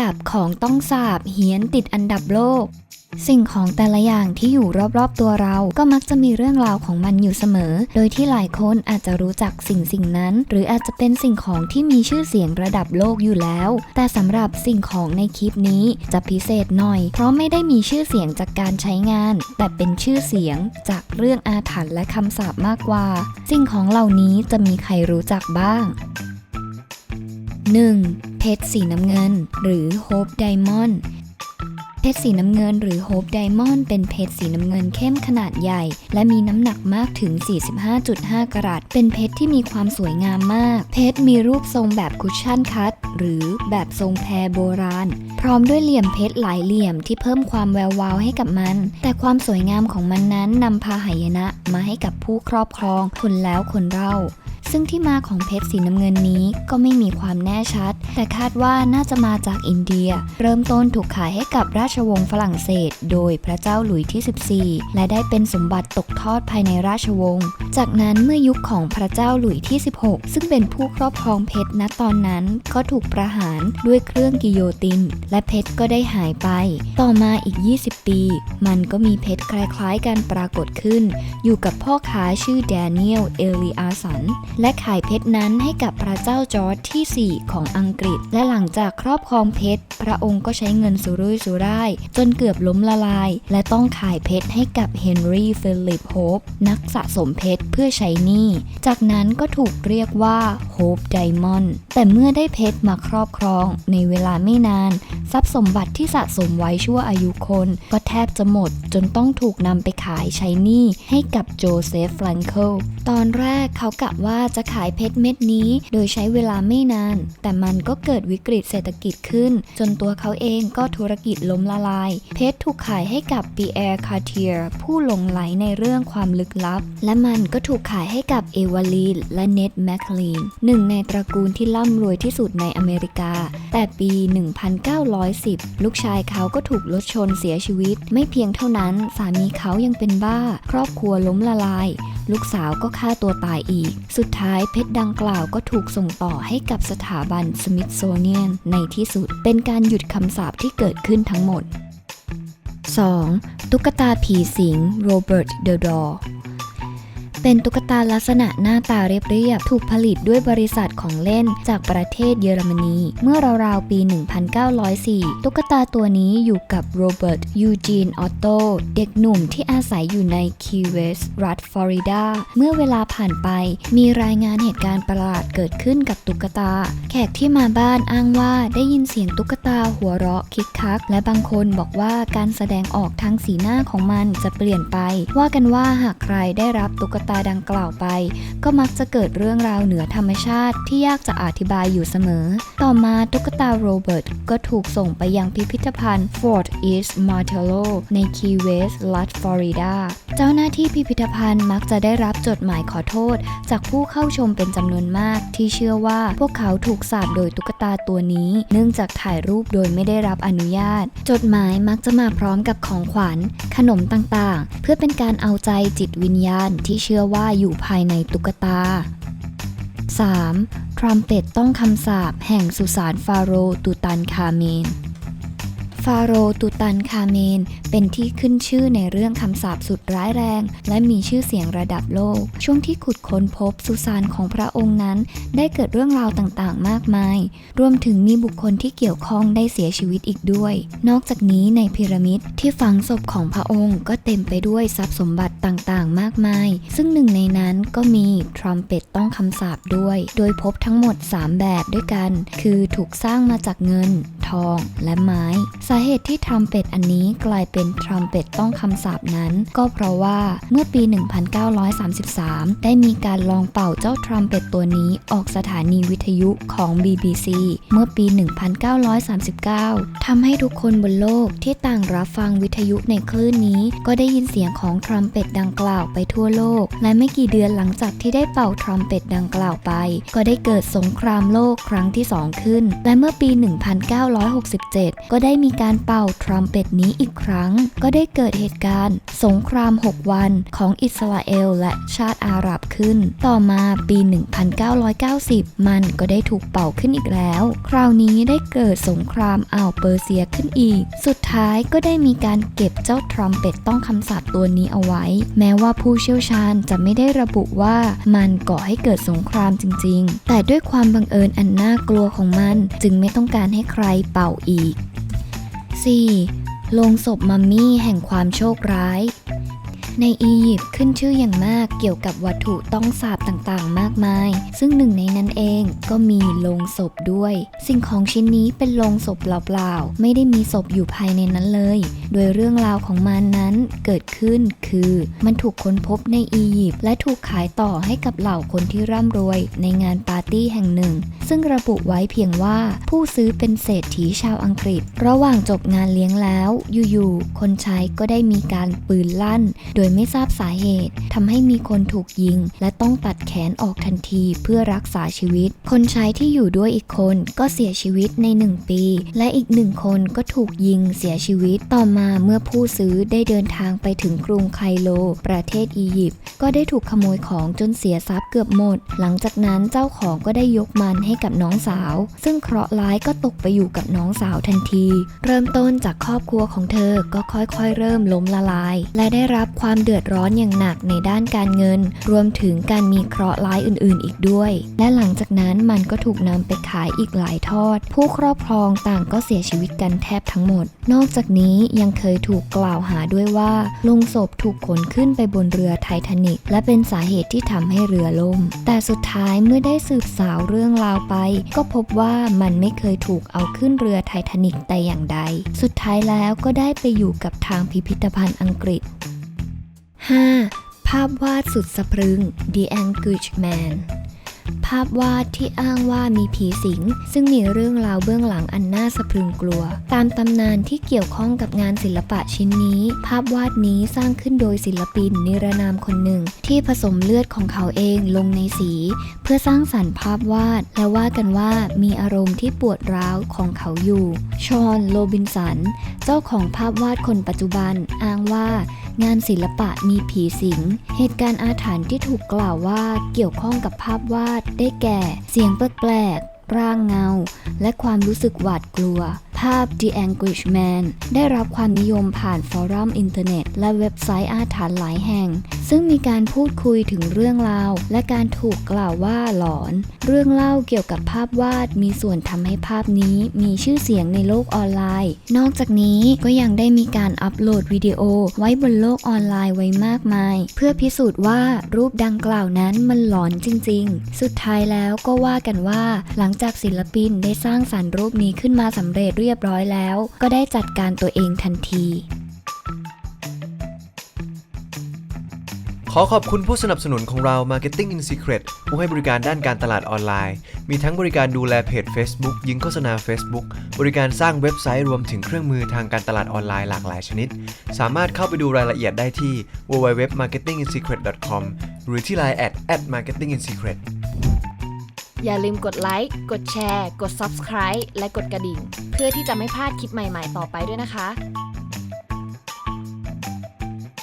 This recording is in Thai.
ดับของต้องสาบเหียนติดอันดับโลก สิ่งของแต่ละอย่างที่อยู่รอบๆตัวเราก็มักจะมีเรื่องราวของมันอยู่เสมอ โดยที่หลายคนอาจจะรู้จักสิ่งสิ่งนั้น หรืออาจจะเป็นสิ่งของที่มีชื่อเสียงระดับโลกอยู่แล้ว แต่สำหรับสิ่งของในคลิปนี้จะพิเศษหน่อย เพราะไม่ได้มีชื่อเสียงจากการใช้งาน แต่เป็นชื่อเสียงจากเรื่องอาถรรพ์และคำสาปมากกว่า สิ่งของเหล่านี้จะมีใครรู้จักบ้าง 1. เพชรสีน้ำเงิน หรือ Hope Diamond เพชรสีน้ำเงินหรือ Hope Diamond เป็นเพชรสีน้ำเงินเข้มขนาดใหญ่ และมีน้ำหนักมากถึง 45.5 กรัต เป็นเพชรที่มีความสวยงามมาก เพชรมีรูปทรงแบบคุชชั่นคัตหรือแบบทรงแพรโบราณ พร้อมด้วยเหลี่ยมเพชรหลายเหลี่ยมที่เพิ่มความแวววาวให้กับมัน แต่ความสวยงามของมันนั้นนำพาหายนะมาให้กับผู้ครอบครองคนแล้วคนเล่า ซึ่งที่มาของเพชรสีน้ำเงินนี้ก็ไม่มีความแน่ชัด แต่คาดว่าน่าจะมาจากอินเดีย เริ่มต้นถูกขายให้กับราชวงศ์ฝรั่งเศส โดยพระเจ้าหลุยที่ 14 และได้เป็นสมบัติตกทอดภายในราชวงศ์ จากนั้นเมื่อยุคของพระเจ้าหลุยที่ 16 ซึ่งเป็นผู้ครอบครองเพชรณตอนนั้นก็ถูกประหารด้วยเครื่องกิโยติน และเพชรก็ได้หายไป ต่อมาอีก 20 ปี มันก็มีเพชรคล้ายๆกันปรากฏขึ้น อยู่กับพ่อค้าชื่อแดเนียล เอลิอาสันและขายเพชรนั้นให้กับพระเจ้าจอร์จที่ 4 ของอังกฤษ และหลังจากครอบครองเพชร พระองค์ก็ใช้เงินสุรุ่ยสุร่าย จนเกือบล้มละลาย และต้องขายเพชรให้กับเฮนรี่ฟิลิปโฮปนักสะสมเพชรเพื่อใช้หนี้ จากนั้นก็ถูกเรียกว่าโฮปไดมอนด์แต่เมื่อได้เพชรมาครอบครองในเวลาไม่นาน ทรัพย์สมบัติที่สะสมไว้ชั่วอายุคน ก็แทบจะหมด จนต้องถูกนำไปขายใช้หนี้ให้กับโจเซฟแฟรงเคิลตอนแรกเขากะว่าจะขายเพชรเม็ดนี้ โดยใช้เวลาไม่นาน แต่มันก็เกิดวิกฤตเศรษฐกิจขึ้น จนตัวเขาเองก็ธุรกิจล้มละลาย เพชรถูกขายให้กับปีแอร์คาเทียร์ผู้หลงไหลในเรื่องความลึกลับ และมันก็ถูกขายให้กับเอวาลีนและเน็ตแมคลีนหนึ่งในตระกูลที่ร่ำรวยที่สุดในอเมริกา แต่ปี 1910 ลูกชายเขาก็ถูกรถชนเสียชีวิต ไม่เพียงเท่านั้นสามีเขายังเป็นบ้า ครอบครัวล้มละลาย ลูกสาวก็ฆ่าตัวตายอีก สุดท้ายเพชรดังกล่าวก็ถูกส่งต่อให้กับสถาบันสมิธโซเนียนในที่สุด เป็นการหยุดคำสาปที่เกิดขึ้นทั้งหมด 2. ตุ๊กตาผีสิงโรเบิร์ตเดอดอร์ เป็นตุ๊กตาลักษณะหน้าตาเรียบๆ ถูกผลิตด้วยบริษัทของเล่นจากประเทศเยอรมนี เมื่อราวๆ ปี 1904 ตุ๊กตาตัวนี้อยู่กับโรเบิร์ตยูจีนออตโตเด็กหนุ่มที่อาศัยอยู่ในคีเวสรัฐฟลอริดา เมื่อเวลาผ่านไป มีรายงานเหตุการณ์ประหลาดเกิดขึ้นกับตุ๊กตา แขกที่มาบ้านอ้างว่าได้ยินเสียงตุ๊กตาหัวเราะคิกคัก และบางคนบอกว่าการแสดงออกทางสีหน้าของมันจะเปลี่ยนไป ว่ากันว่าหากใครได้รับตุ๊กตาดังกล่าวไป ก็มักจะเกิดเรื่องราวเหนือธรรมชาติที่ยากจะอธิบายอยู่เสมอ ต่อมาตุ๊กตาโรเบิร์ตก็ถูกส่งไปยังพิพิธภัณฑ์ Fort East Martello ในคีเวสรัฐฟลอริดา เจ้าหน้าที่พิพิธภัณฑ์มักจะได้รับจดหมายขอโทษ จากผู้เข้าชมเป็นจำนวนมาก ที่เชื่อว่าพวกเขาถูกสาปโดยตุ๊กตาตัวนี้ เนื่องจากถ่ายรูปโดยไม่ได้รับอนุญาต จดหมายมักจะมาพร้อมกับของขวัญ ขนมต่างๆ เพื่อเป็นการเอาใจจิตวิญญาณที่เชื่อว่าอยู่ภายในตุ๊กตา 3. ทรัมเป็ตต้องคำสาปแห่งสุสานฟาโรตูตันคาเมน ฟาโรตูตันคาเมน เป็นที่ขึ้นชื่อในเรื่องคำสาปสุดร้ายแรง และมีชื่อเสียงระดับโลก ช่วงที่ขุดค้นพบสุสานของพระองค์นั้น ได้เกิดเรื่องราวต่างๆ มากมาย รวมถึงมีบุคคลที่เกี่ยวข้องได้เสียชีวิตอีกด้วย นอกจากนี้ในพีระมิดที่ฝังศพของพระองค์ก็เต็มไปด้วยทรัพย์สมบัติต่างๆ มากมาย ซึ่งหนึ่งในนั้นก็มีทรัมเป็ตต้องคำสาปด้วย โดยพบทั้งหมด 3 แบบด้วยกัน คือถูกสร้างมาจากเงิน ทองและไม้ สาเหตุที่ทรัมเป็ตอันนี้กลายเป็นทรัมเป็ตต้องคำสาปนั้น ก็เพราะว่าเมื่อปี 1933 ได้มีการลองเป่าเจ้าทรัมเป็ตตัวนี้ออกสถานีวิทยุของ BBC เมื่อปี 1939ทำให้ทุกคนบนโลกที่ต่างรับฟังวิทยุในคลื่นนี้ ก็ได้ยินเสียงของทรัมเป็ตดังกล่าวไปทั่วโลก และไม่กี่เดือนหลังจากที่ได้เป่าทรัมเป็ตดังกล่าวไป ก็ได้เกิดสงครามโลกครั้งที่ 2 ขึ้น และเมื่อปี 19 1967 ก็ได้มีการเป่าทรัมเป็ตนี้อีกครั้ง ก็ได้เกิดเหตุการณ์ สงคราม 6 วันของอิสราเอลและชาติอาหรับขึ้น ต่อมาปี 1990 มันก็ได้ถูกเป่าขึ้นอีกแล้ว คราวนี้ได้เกิดสงครามอ่าวเปอร์เซียขึ้นอีก สุดท้ายก็ได้มีการเก็บเจ้าทรัมเป็ตต้องคำสาปตัวนี้เอาไว้ แม้ว่าผู้เชี่ยวชาญจะไม่ได้ระบุว่ามันก่อให้เกิดสงครามจริง ๆ แต่ด้วยความบังเอิญอันน่ากลัวของมัน จึงไม่ต้องการให้ใครเป่าอีก 4. ลงศพมัมมี่แห่งความโชคร้าย ในอียิปต์ขึ้นชื่ออย่างมากเกี่ยวกับวัตถุต้องสาบต่างๆ มากมาย ซึ่งหนึ่งในนั้นเองก็มีโลงศพด้วย สิ่งของชิ้นนี้เป็นโลงศพเปล่าๆ ไม่ได้มีศพอยู่ภายในนั้นเลย โดยเรื่องราวของมันนั้นเกิดขึ้นคือ มันถูกค้นพบในอียิปต์และถูกขายต่อให้กับเหล่าคนที่ร่ำรวยในงานปาร์ตี้แห่งหนึ่ง ซึ่งระบุไว้เพียงว่าผู้ซื้อเป็นเศรษฐีชาวอังกฤษ ระหว่างจบงานเลี้ยงแล้ว อยู่ๆคนใช้ก็ได้มีการปืนลั่น โดยไม่ทราบสาเหตุทำให้มีคนถูกยิง และต้องตัดแขนออกทันทีเพื่อรักษาชีวิต คนใช้ที่อยู่ด้วยอีกคนก็เสียชีวิตในหนึ่งปี และอีกหนึ่งคนก็ถูกยิงเสียชีวิตต่อมาเมื่อผู้ซื้อได้เดินทางไปถึงกรุงไคโล ประเทศอียิปต์ก็ได้ถูกขโมยของจนเสียทรัพย์เกือบหมด หลังจากนั้นเจ้าของก็ได้ยกมันให้กับน้องสาว ซึ่งเคราะห์ร้ายก็ตกไปอยู่กับน้องสาวทันที เริ่มต้นจากครอบครัวของเธอก็ค่อยๆ เริ่มล้มละลาย และได้รับความความเดือดร้อนอย่างหนักในด้านการเงิน รวมถึงการมีเคราะห์ร้ายอื่นๆ อีกด้วย และหลังจากนั้นมันก็ถูกนำไปขายอีกหลายทอด ผู้ครอบครองต่างก็เสียชีวิตกันแทบทั้งหมด นอกจากนี้ยังเคยถูกกล่าวหาด้วยว่าลงศพถูกขนขึ้นไปบนเรือไททานิกและเป็นสาเหตุที่ทำให้เรือล่ม แต่สุดท้ายเมื่อได้สืบสาวเรื่องราวไป ก็พบว่ามันไม่เคยถูกเอาขึ้นเรือไททานิกแต่อย่างใด สุดท้ายแล้วก็ได้ไปอยู่กับทางพิพิธภัณฑ์อังกฤษ 5. ภาพวาดสุดสะพรึง The Anguish Man ภาพวาดที่อ้างว่ามีผีสิง ซึ่งมีเรื่องราวเบื้องหลังอันน่าสะพรึงกลัว ตามตำนานที่เกี่ยวข้องกับงานศิลปะชิ้นนี้ ภาพวาดนี้สร้างขึ้นโดยศิลปินนิรนามคนหนึ่ง ที่ผสมเลือดของเขาเองลงในสี เพื่อสร้างสรรค์ภาพวาด และว่ากันว่ามีอารมณ์ที่ปวดร้าวของเขาอยู่ ชอนโรบินสัน เจ้าของภาพวาดคนปัจจุบันอ้างว่า งานศิลปะมีผีสิง เหตุการณ์อาถรรพ์ที่ถูกกล่าวว่าเกี่ยวข้องกับภาพวาดได้แก่ เสียงแปลกๆร่างเงา และความรู้สึกหวาดกลัว ภาพ The Anguish Man ได้รับความนิยมผ่านฟอรัมอินเทอร์เน็ต และเว็บไซต์อาถรรพ์หลายแห่ง ซึ่งมีการพูดคุยถึงเรื่องราว และการถูกกล่าวว่าหลอน เรื่องเล่าเกี่ยวกับภาพวาดมีส่วนทำให้ภาพนี้มีชื่อเสียงในโลกออนไลน์ นอกจากนี้ก็ยังได้มีการอัปโหลดวิดีโอไว้บนโลกออนไลน์ไว้มากมาย เพื่อพิสูจน์ว่ารูปดังกล่าวนั้นมันหลอนจริง ๆ สุดท้ายแล้วก็ว่ากันว่า หลังจากศิลปินได้สร้างสรรค์รูปนี้ขึ้นมาสำเร็จเรียรียบร้อยแล้ว ก็ได้จัดการตัวเองทันที ขอขอบคุณผู้สนับสนุนของเรา Marketing in Secret ผู้ให้บริการด้านการตลาดออนไลน์ มีทั้งบริการดูแลเพจ Facebook ยิงโฆษณา Facebook บริการสร้างเว็บไซต์รวมถึงเครื่องมือทางการตลาดออนไลน์หลากหลายชนิด สามารถเข้าไปดูรายละเอียดได้ที่ www.marketinginsecret.com หรือที่ Line at @marketinginsecret อย่าลืมกดไลค์ กดแชร์ กด Subscribe และกดกระดิ่ง เพื่อที่จะไม่พลาดคลิปใหม่ๆ ต่อไปด้วยนะคะ